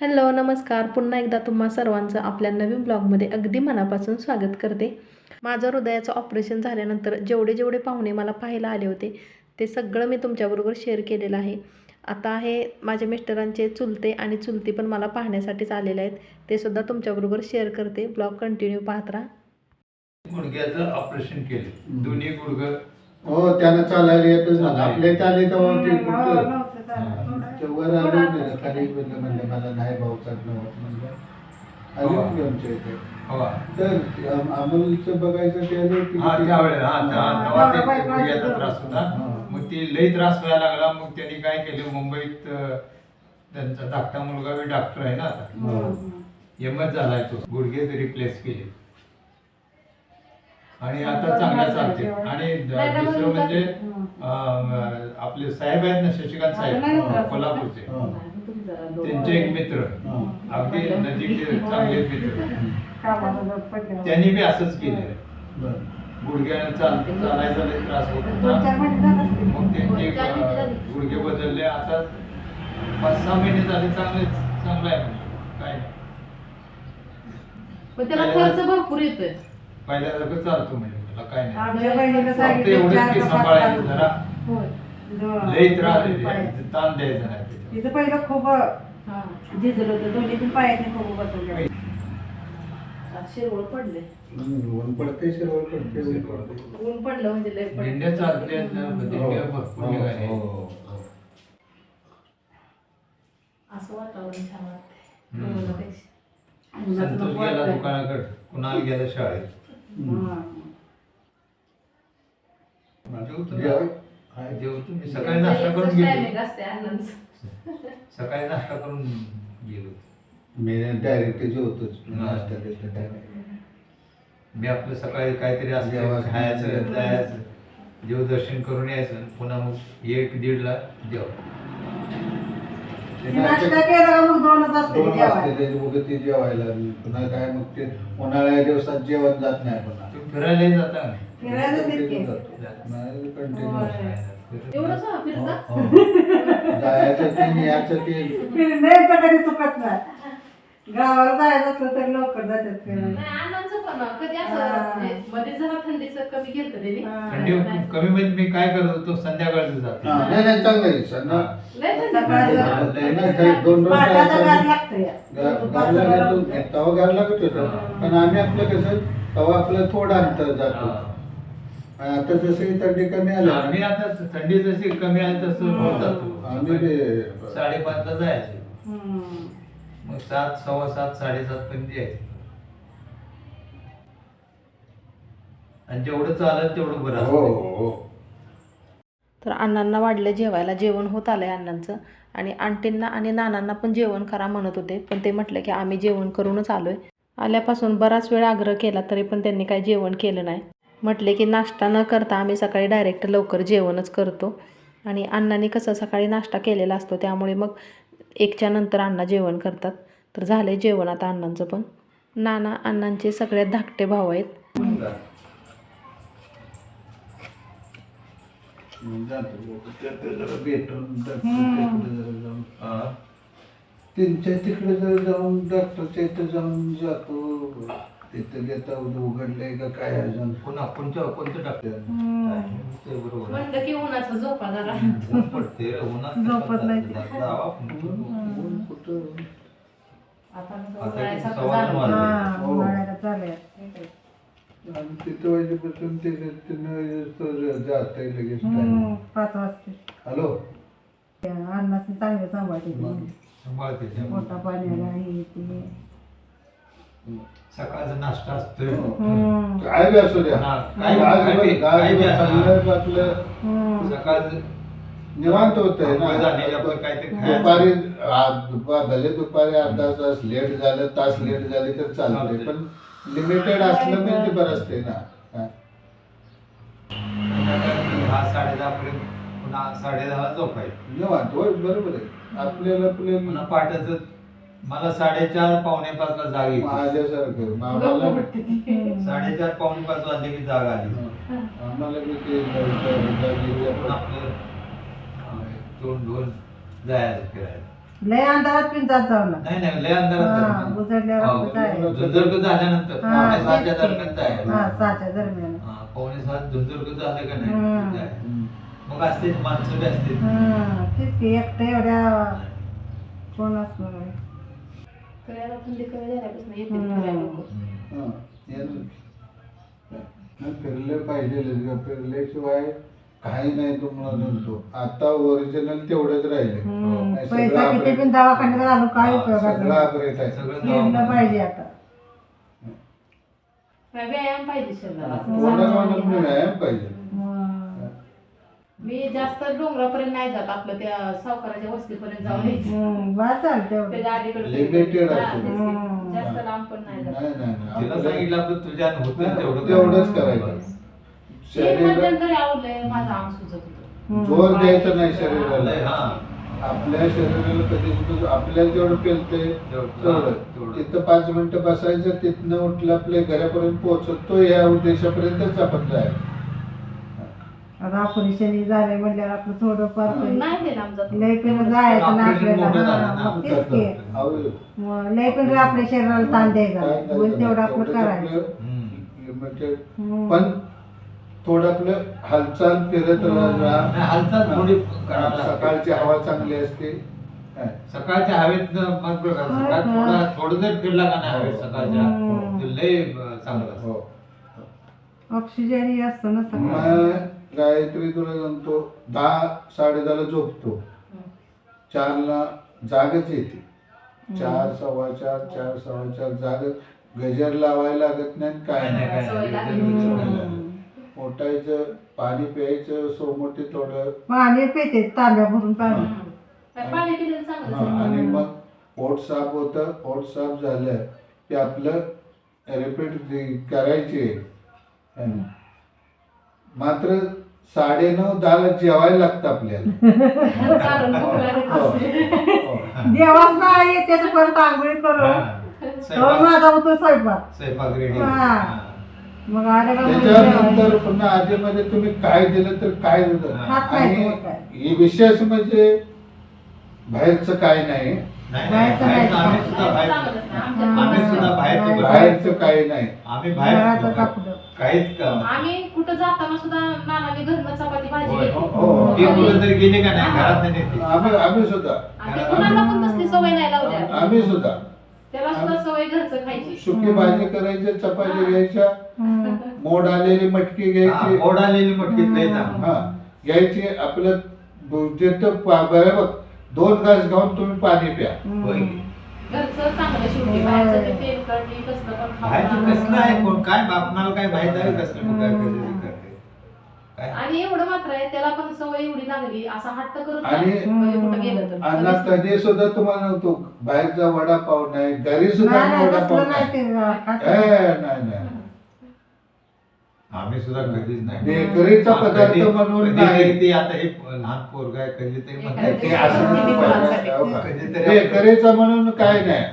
Hello नमस्कार. पुन्हा एकदा तुम्हा सर्वांचं आपल्या नवीन ब्लॉगमध्ये अगदी मनापासून स्वागत करते. माझं हृदयाचं ऑपरेशन झाल्यानंतर जेवढे जेवढे पाहुणे मला पाहायला आले होते ते सगळं मी तुमच्याबरोबर शेअर केलेलं आहे. आता आहे माझ्या मिस्टरांचे चुलते आणि चुलती पण मला पाहण्यासाठीच आलेले आहेत. ते सुद्धा तुमच्याबरोबर शेअर करते. ब्लॉग कंटिन्यू पाहत राहा. गुडघ्याचं ऑपरेशन केले. दोन्ही गुडघं. हो त्यांना चालायला येतच आले तेव्हा ते हो. ते वर आले होते ना, खाली म्हणलं म्हणलं मला नाही भाऊ चढणं होत म्हणलं आले हो. होते आमच्या इथे. हो. तर अमोलचं बघायचं ते हा की- त्यावेळेला हा त्या- हा, तेव्हा ते गुडघ्याचा बाय- त्रास होता. हा. मग ते लई त्रास व्हायला लागला. मग त्यांनी काय केलं मुंबईत अं, त्यांचा धाकटा मुलगा बी डॉक्टर आहे ना आता. हम्म. एमच झालाय तो. गुडघे रिप्लेस केले. आणि आता चांगल्या चालते आणि दुसरं म्हणजे आपले साहेब आहेत ना शशिकांत साहेब. कोल्हापूरचे हा. त्यांचे एक मित्र. अगदी नजीकचे चांगले मित्र. त्यांनी बी असंच बरं. गुडघ्यानं चाल चालायचा लई त्रास होत होता. मग त्यांचे गुडघे बदलले आता पाच सहा महिने झाले चांगले चांगलं आहे म्हणजे काय पण त्याला खर्च भरपूर येतोय पहिल्यासारखं चालतो म्हणजे मला काय नाही आमच्या बहिणीला फक्त सांगितलं एवढंच चार की का पाच सांभाळायचं तास. जरा होय. लई त्रास पाय. ताण द्यायचा नाही त्याच्यावर. तिचं पहिलं खूप हा झिजलं होतं दोन्ही पण पायाने खूप बसवलं शिरवळ पडले ऊन पडते शिरवळ पडते ऊन पडते. ऊन पडलं म्हणजे लय. दिंड्या दिंड्या भरपूर हो, निघाल्या. हो, हो. असं वातावरण छान हम्म. संतोष गेला. दुकानाकडे कुणाला गेला शाळेत हा. जेवतो मी. सकाळी नाश्ता करून गेलो. सकाळी नाश्ता करून गेलो. मी डायरेक्ट जेवतोच नाश्ता बिस्टा. मी आपलं सकाळी काहीतरी असं. खायचं जायचं. देवदर्शन करून यायचं. पुन्हा मग एक दीडला जेव ते नाश्ता केला का मग दोनच असते दोन जेवायला. उगं ते जेवायला पुन्हा काय मग ते उन्हाळ्या दिवसात जेवण जात नाही पुन्हा तुम्ही फिरायला जाता का नाही? फिरायला जाते की? नाही, continue. होय. एवढंच हा फिरता हो, हो. जायचं ते याचं ते फिरण्याचं कधी चुकत नाही गावाला जायचं असलं तर लवकर जातात फिरायला नाही अण्णांचं पण कधी असं. म्हणजे मध्ये जरा थंडीचं कमी त्यांनी. थंडी कमी मध्ये मी काय करत होतो संध्याकाळचं जातो नाही नाही चांगलं आहे सर ना लय थंडी सकाळचं- पडते. नाही, नाही, नाही, दोन दोन पाटाला तास- गार लागतं या. गा- दुपारचं गारला गरम गेलो, होतं. तवा लागत होतं पण आम्ही आपलं कसं तवा आपलं थोडं अंतर जातो हा. आता जसं थंडी कमी आली आम्ही आता थंडी जशी कमी आली तसं होत जातो आम्ही ते- साडेपाचला जायचं हम्म. मग सात सव्वा सात साडेसात पर्यंत यायचं. आणि जेवढं चालत तेवढं बरं हो असतं. हो. तर अण्णांना वाढलं जेवायला. जेवण होत आलं आहे अण्णांचं. आणि आंटींना आणि नानांना पण जेवण करा म्हणत होते. पण ते म्हटलं की आम्ही जेवण करूनच आलो आहे आल्यापासून बराच वेळ आग्रह केला तरी पण त्यांनी काही जेवण केलं नाही. म्हटले की नाश्ता न करता आम्ही सकाळी डायरेक्ट लवकर जेवणच करतो. आणि अण्णांनी कसं सकाळी नाश्ता केलेला असतो त्यामुळे मग एकच्या नंतर अण्णा जेवण करतात तर झाले जेवण आता अण्णांचं पण नाना अण्णांचे सगळ्यात धाकटे भाऊ आहेत. तिकडे. त्यांच्या जाऊन डॉक्टरच्या इथे जाऊन जातो तिथं घेता उघडलंय का काय अजून पुन्हा कोणत्या कोणतं टाकते ते बरोबर आहे. म्हणलं की उन्हाचा झोपा जरा ऊन पडते रे, उन्हात झोपत नाही. ऊन कुठं आता आता हा, हो. आणि तिथं वाजेपासून ते तिनं जात लगेच हम्म, पाच वाजते हॅलो अन्नाची चांगलं सांभाळते ती. सांभाळते ते. पोटा पाण्याला हे ते. सकाळचा नाश्ता असतोय हम्म. काय बी असू द्या हा, काय- आज काय बी- असू आपलं. सकाळचं निवांत होत आहे. दुपारी भले दुपारी अर्धा तास लेट झालं तास लेट झाले तर चालतंय चालतंय. पण लिमिटेड असलं म्हणजे बरं असते ना हा. दहा साडे दहा पर्यंत पुन्हा साडे दहा झोपायचं निवांत होय बरोबर आहे आपल्याला पुन्हा पहाटेचं मला साडेचार पावणे पाच ला जाग येते. माझ्यासारखं. साडेचार पावणे पाच वाजले की जाग आली. आम्हाला बी ते लवकर जागी पुन्हा आपलं अं, तोंड धुवून जायचं फिरायला. लय अंधारात पिंजात जाऊ ना. नाही नाही लय अंधारात हा, हो, झाल्यानंतर. हा, पावणे सहाच्या तेच की. दरम्यान जायचं हा सहाच्या दरम्यान. हा, पावणे सात झुंजरक झालं का हम्म. नाही. मग असते माणसं बी असते हं, तेच की एकटं एवढ्या कोण असणार आहे? थंडी कमी झाल्यापासून येते. हा, फिरले पाहिजे फिरल्याशिवाय काही नाही तुम्हाला जमतो आता ओरिजिनल तेवढंच राहिले नाही, सगळं पैसा किती upgrade. पण दवाखान्यात घालून काय उपयोग सगळं आहे सगळं पाहिजे आता व्यायाम पाहिजे शरीराला व्यायाम पाहिजे मी जास्त डोंगरापर्यंत नाही जात आपलं त्या सावकाराच्या वस्तीपर्यंत जाऊन यायचं हं, बस चालतं तेवढं. त्याच्या अलीकडे Limited हा, असतं. तेच की. हम्म. जास्त लांब पण नाही जात नाही नाही नाही. तिला आपलं- सांगितलं आपलं तुझ्या होतं तेवढं तेवढंच करायचं मी शरीर मध्यंतरी आवडलंय माझं अंग सुचत होतं हं. जोर द्यायचा नाही शरीराला लय, हा आपल्या शरीराला कधी सुद्धा आपल्याला जेवढं पेलते तेवढं. तेवढं तेवढं. तिथं पाच मिनिटं बसायचं तिथनं उठलं आपल्या घरापर्यंत पोहोचतो या उद्देशापर्यंतच आपण जायचं आता ऑपरेशन झाले म्हणल्यावर आपलं थोडं फार नाही हे लांब जात लय पण जायचं ना Operation मोठं आपल्याला हा. मग तेच की अहो, मग लय पण आपल्या शरीराला ताण द्यायचा नाही. होईल तेवढं. आपलं करायचं हम्म. हं. पण थोडं आपलं हालचाल फिरत राहा हालचाल थोडी करावी लागते. सकाळची हवा चांगली असते हा. सकाळच्या हवेत मग बघा, सकाळ हा. थोडा थोडं जर फिरला का नाही हवेत सकाळच्या हम्म. ते लय अं, चांगलं असतं हो ऑक्सिजन ही असतं ना सगळं मग गायत्री तुला सांगतो दहा साडे दहाला झोपतो. चारला जागच येते. चार सव्वा चार चार सव्वा चार जाग गजर लावायला लागत नाही काय नाही. उठायचं पाणी प्यायचं सोमोटी थोडं पाणी पिते तांब्या भरून पाणी. हम्म. काय पाणी पिलेलं चांगलं हा, आणि मग पोट साफ होतं. पोट साफ झालं की आपलं रिपीट करायचे. हं. मात्र साडेनऊ दहाला जेवायला लागतं आपल्याला चालून भूक लागत हो. हो. देवाच परत आंघोळी हा. तो स्वयंपाक माझा होतो स्वयंपाक स्वयंपाक रेडी हा. मग आले का मग त्याच्यानंतर जेवायचं. पुन्हा आधीमध्ये तुम्ही काय दिलं तर काय दिलं खात नाही आणि. हे विशेष म्हणजे बाहेरचं काय नाही, बाहेरचं नाही. आम्ही सुद्धा बाहेर हा. आम्ही सुद्धा बाहेर बाहेर- बाहेरचं काही नाही आम्ही बाहेर घरातच सुद्धा आपलं. काहीच का आम्ही कुठं जाताना सुद्धा नानाने घरनं चपाती भाजी. घेतली. हो. ती मुलं जर गेली का नाही घरात नाही नेते. आम्ही आम्ही सुद्धा ते कुणाला पण तसली सवय नाही लावल्या आम्ही सुद्धा त्याला सुद्धा सवय घरचं खायची सुकी भाजी करायची चपाती घ्यायच्या. मोड आलेली मटकी हा, घ्यायची गोड आलेली मटकी. हा घ्यायची आपलं बरं बघ दोन घास घालून तुम्ही पाणी प्या. होय. घरचं चांगलं शेवटी बाहेरचं ते तेलकट हे कसलं पण खाऊ बाहेरचं नका. कसलं आहे कोण? काय आपणाला काय माहीत आहे कसलं? मग काय कसं करते? काय? आणि एवढं मात्र आहे त्याला पण सवय एवढी लागली असा हट्ट करत आणि- नाही. म्हणजे कुठं गेलं तर. अण्णा कधी सुद्धा तुम्हाला नव्हतो बाहेरचा वडापाव नाही घरी सुद्धा नाही नाही वडापाव तसलं नाही नाही. ते खात. ए, नाही नाही. आम्ही सुद्धा कधीच नाही बेकरीचा पदार्थ नाही. ते आता हे लहान पोरग आहे कधीतरी म्हणतात ते असं नाही पाहिजे. हो का? कधीतरी बेकरीचा म्हणून काय नाही.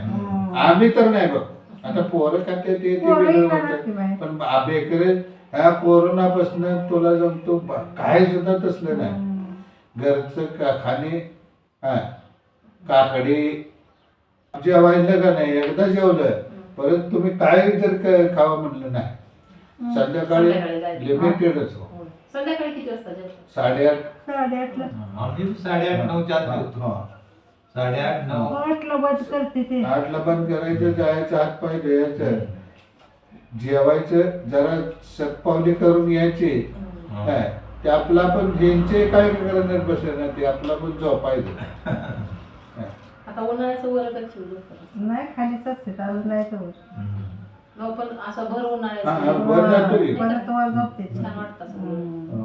आम्ही तर नाही बघ आता पोरं खाते ते ते पोरंही वेगळं खातात होतं. की बाहेर. पण बेकरी ह्या कोरोनापासून तुला जमतो ब- काय सुद्धा तसलं नाही. घरचं का खाणे हा काकडी जेवायला का नाही एकदा जेवलं परत तुम्ही काय जर क- खावं म्हणलं नाही संध्याकाळी संध्याकाळी जायचं. लिमिटेडच हो. संध्याकाळी किती वाजता जेवता? साडेआठ. साडेआठला आम्ही साडेआठ नऊ चार जेवतो. हा. साडेआठ नऊ. आठला बंद करते ते. आठला बंद करायचं जायचं हातपाय धुयायचं जेवायचं जरा शतपावली करून यायची. काय ते आपला पण ज्यांचे काय करणार बसले ना ते आपला पण झोपायचं. आता उन्हाळ्याचं. नाही खालीच असते अजून नाही तर हम्म. मग पण असं भर हा, हा, जातो की. झोपते. छान वाटतं असं.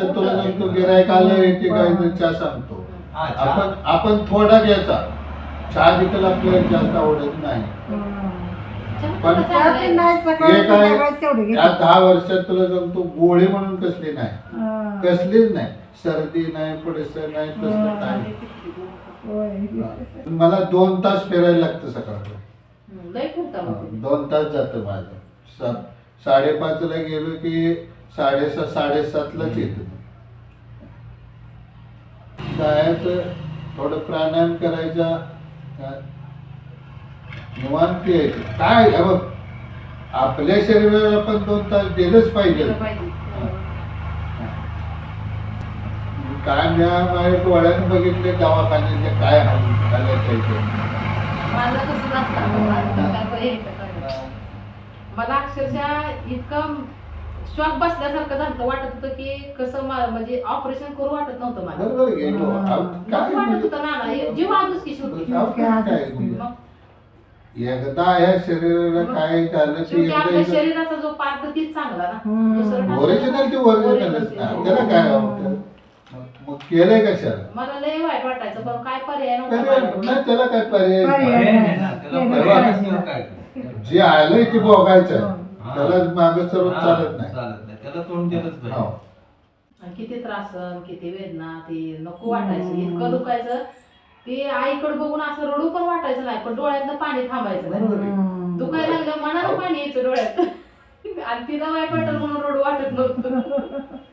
तर तुला सांगतो गिरायक आलं येते काय तर चहा सांगतो हा, चहा. आपण आपण थोडा घ्यायचा चहा देखील आपल्याला जास्त आवडत नाही हम्म. चहा पण- पण चहा चांगला ते आहे. नाही सकाळी हे काय संध्याकाळी तेवढे या. दहा वर्षात तुला सांगतो गोळी म्हणून कसली नाही हा. कसलीच नाही सर्दी नाही पुढेस नाही तसलं नाही होय. मला दोन तास फिरायला लागतं हम्म, लय मग. दोन तास जातं माझं. सा साडेपाचला गेलो की साडेसात साडेसातलाच येतो. जायचं थोडं प्राणायाम करायचा हा. निवांत यायचं. काय? हे बघ आपल्या शरीराला आपण दोन तास दिलंच पाहिजे. केलं पाहिजे काय मी माझ्या डोळ्यानं बघितले दवाखान्याचे काय हाल झाले त्याचे. माझं कसं नसतं मला अक्षरशः इतकं शॉक बसल्यासारखं झालं वाटत होतं की कसं म्हणजे ऑपरेशन करू वाटत नव्हतं मला. वाटत होतं ना हे जीव आजच की शेवटी. मग? एकदा या शरीराला काय झालं ते आपल्या शरीराचा जो पार्ट तीच चांगला ना? ओरिजिनल ते ओरिजिनलच ना त्याला काय होतं? मग- केलंय कशाला? मला लय वाईट वाटायचं पण काय पर्याय पर्याय नव्हता नाही त्याला काय पर्याय पर्याय नाही. त्याला? जे आलंय ते भोगायचं. हा. त्याला मागे सर्व हा, चालत नाही. चालत नाही. त्याला तोंड दिलंच हो. पाहिजे आणि किती त्रास सहन, किती वेदना ते नको वाटायचं. इतकं दुखायचं. ते आईकडे बघून असं रडू पण वाटायचं नाही पण डोळ्यातलं पाणी थांबायचं नाही. बरोबर आहे. हम्म. दुखायला लागलं मनाला पाणी यायचं डोळ्यात. आणि तिला वाईट वाटत म्हणून रडू वाटत नव्हतं.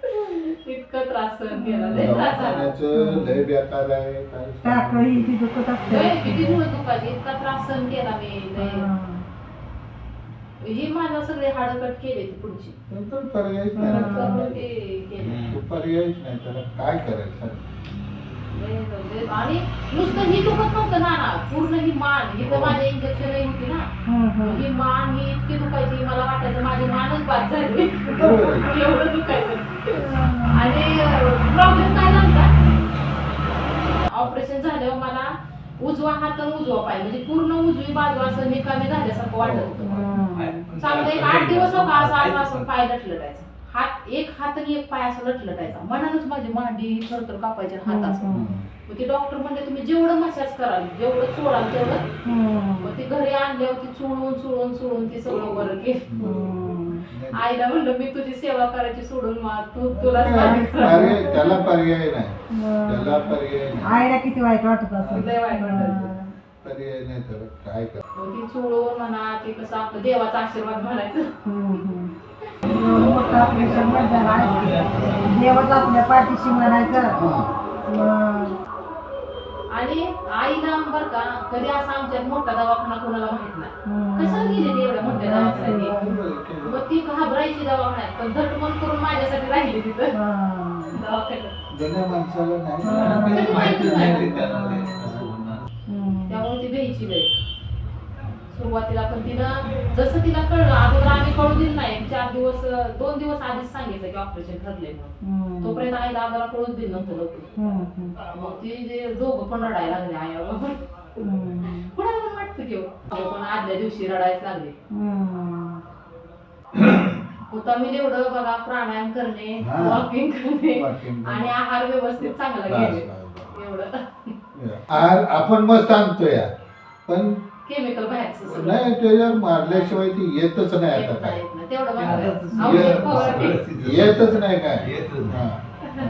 इतकं त्रास सहन केला. लय त्रास झाला. दवाखान्याचं लय बेकार आहे काय टाक सांगू. ही ती दुखत असते. लय किती दिवस दुखायचे इतका त्रास सहन केला मी लय. ही. माझा सगळे हाड कट केले ती पुढची. नंतर पर्यायच नाही. परत ना. करून ते केले. तो पर्यायच नाही. त्याला काय करायचं लय- लय- आणि नुसतं ही दुखत नव्हतं ना ना. पूर्ण ही मान. इथं माझे इंजेक्शन होती ना. हम्म. ही. मान ही इतकी दुखायची. मला वाटायचं माझी मानच बाद झाली. बरोबर आहे. एवढं दुखायचं. आणि प्रॉब्लेम काय झाला ऑपरेशन झाल्यावर मला उजवा हात आणि उजवा पाय म्हणजे पूर्ण उजवी बाजू असं निकामी झाल्यासारखं वाटत होतं हम्म. चांगलं एक आठ दिवस हो का असं असं असं पाय लटलटायचा हात एक हात आणि एक पाय असं लटलटायचा मनानच माझी मांडी थरथर कापायची हात असं. मग ते डॉक्टर म्हणले तुम्ही जेवढं मसाज कराल जेवढं चोळाल तेवढं. मग ती घरी आणल्यावर ती चोळून चोळून चोळून ती सगळं बरं केलं. आईला म्हणलं मी तुझी सेवा करायची सोडून मग तू तुला पर्याय त्याला पर्याय नाही. त्याला पर्याय नाही. आईला किती वाईट वाटत असेल. लय वाईट वाटायचं. पर्याय नाही त्याला काय कर? मग ती चोळून म्हणा ते कसं आपलं देवाचा आशीर्वाद म्हणायचं. म्हणजे. देवच आपल्या पाठीशी म्हणायचं. आणि आईला बरं का कधी असा आमच्यात मोठा दवाखाना कोणाला माहीत नाही. कशाला गेली ती एवढ्या मोठ्या दवाखान्यात? मग ती घाबरायची दवाखान्यात पण धटमन करून माझ्यासाठी राहिली तिथं. हा. दवाखान्यात. हा. त्यामुळे ती भ्यायची लय सुरुवातीला पण तिनं जसं तिला कळलं अगोदर आम्ही कळू दिलं नाही चार दिवस दोन दिवस आधीच सांगितलं की ऑपरेशन ठरले म्हणून. तोपर्यंत आईला आम्हाला कळूच दिलं नव्हतं लवकर. मग ती जे दोघं पण रडायला लागले आयावर हम्म. कुणाला पण वाटतं की पण आदल्या दिवशी रडायच लागले. होता मी एवढं बघा प्राणायाम करणे. वॉकिंग करणे. आणि आहार व्यवस्थित चांगला बस, एवढं आपण मस्त आणतोय पण केमिकल बाहेरचं सगळं नाही त्याच्यावर मारल्याशिवाय ती येतच नाही आता येत काय नाही, येत नाही. तेवढं ते मात्र आता आहे. ये- औषध फवारणी. येतच नाही काय येतच नाही. हा.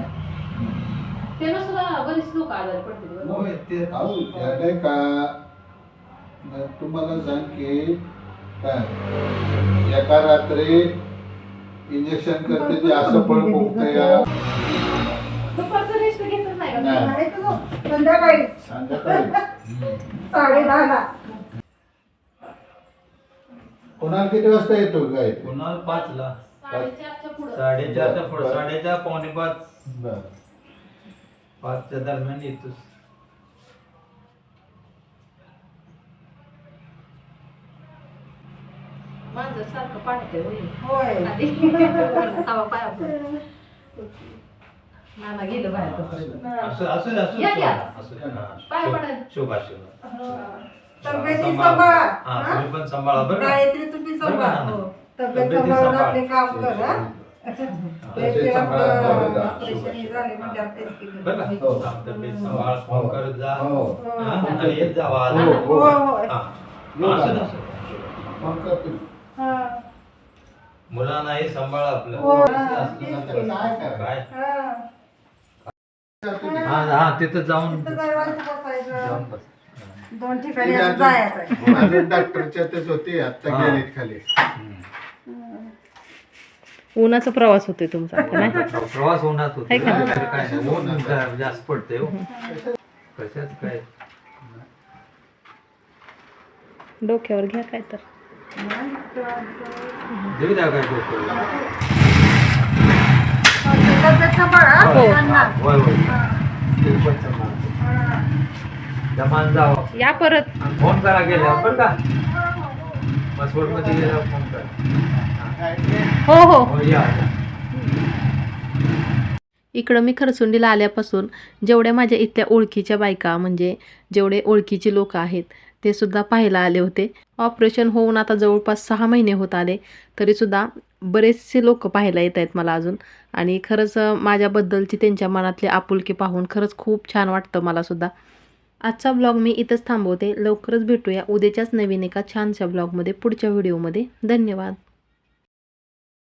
त्यानं सुद्धा बरीच लोक आजारी पडते बरं. होय, ते अहो झालंय का न तुम्हाला सांग की काय एका रात्री इंजेक्शन करते ते असं फळ फुगतंय का दुपारचं रेस्ट घेतच नाही का नाही. तुम्ही? नाही तुझं संध्याकाळी संध्याकाळी साडे दहाला कोणाला किती वाजता येतो काय ते? पुन्हा पाचला साडेचारच्या पुढं साडेचारच्या पुढे साडेचार पावणे पाच बरं. पाचच्या दरम्यान येतोच मांजर सारखं पाण्यात आहे होय. आधी हवा पाया. नाना गेलं बाहेर तोपर्यंत. असं असू दे, असू. असू. हा. शुभ- तब्येती सांभाळा. हा, हा? तुम्ही पण सांभाळा बरं का? गायत्री तुम्ही सांभाळ? हो. तब्येत तब्येती सांभाळून सांभाळ. आपले काम कर हा? सांभाळा, बरं का? ऑपरेशन हे झाले म्हणजे तेच केलं. बरं का? हो. हा, तब्येत सांभाळ फोन करत जा हो. हा, आणि येत जा. हो, हो हो हा. असू. हा. आपलं हो, असं असलं तेच ना केलं. काय करायचं? काय हा. हा हा तिथं जाऊन तिथं बसायचं. जाऊन बस. दोन ठिकाणी असं जायचं अजून डॉक्टरच्यातच होते आता हा. गेलेत खाली. उन्हाचा प्रवास होतोय तुमचा आता नाही? प्रवास होणार होतो का? काय नाही ऊन जास्त पडते हो. कशाच काय? डोक्यावर घ्या काय तर. देऊ द्या काय डोक्याला. तब्येत सांभाळा. त्यांना. होय होय. ते पण चांगलं. जमान जावं या परत. फोन करा पण का? पासपोर्टमध्ये गेल्यावर फोन करा. हो हो. हो या इकडं मी खरसुंडीला आल्यापासून जेवढ्या माझ्या इथल्या ओळखीच्या बायका म्हणजे जेवढे ओळखीचे लोक आहेत ते सुद्धा पाहायला आले होते. ऑपरेशन होऊन आता जवळपास सहा महिने होत आले तरीसुद्धा बरेचसे लोक पाहायला येत आहेत मला अजून. आणि खरंच माझ्याबद्दलची त्यांच्या मनातली आपुलकी पाहून खरंच खूप छान वाटतं मलासुद्धा आजचा ब्लॉग मी इथंच थांबवते. लवकरच भेटूया उद्याच्याच नवीन एका छानशा ब्लॉगमध्ये पुढच्या व्हिडिओमध्ये धन्यवाद.